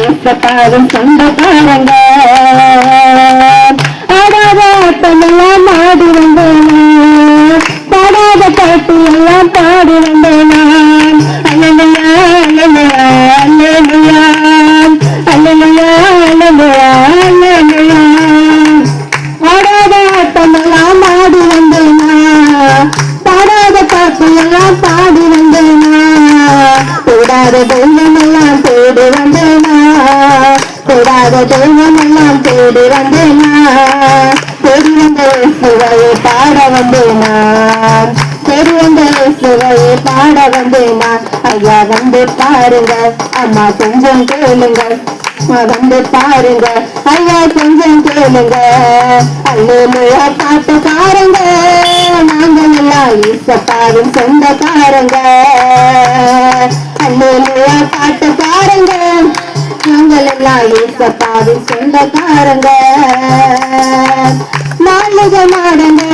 ஏசப்பாவின் சொந்தக்காரங்க ஆடாத ஆட்டமெல்லாம் ஆடி வந்தேனா? பாடாத பாட்டு எல்லாம் பாடி வந்தேனா? அல்லையா அல்லையா அல்லையா அல்லையா அல்லையா அல்லையா ஆடாத ஆட்டமெல்லாம் ஆடி வந்தேனா? பாடாத பாட்டு எல்லாம் பாடி வந்தேனா? கூடாத கூடாத தெய்வம் எல்லாம் தேடி வந்தேனா தேடி வந்த சுவையை பாட வந்தேனா தேடி வந்த சுவையை பாட வந்தேனா ஐயா வந்து பாருங்க. அம்மா கொஞ்சம் கேளுங்க வந்து பாருங்க ஐயா கொஞ்சம் கேளுங்க அல்லேலூயா பாட்டுக்காரங்க நாங்கள் எல்லாம் ஈசப்பாவின் சொந்தக்காரங்க அல்லேலூயா பாட்டுக்காரங்க நாங்கள் எல்லாம் ஈசப்பாவின் சொந்தக்காரங்க. நாளுக மாடங்களை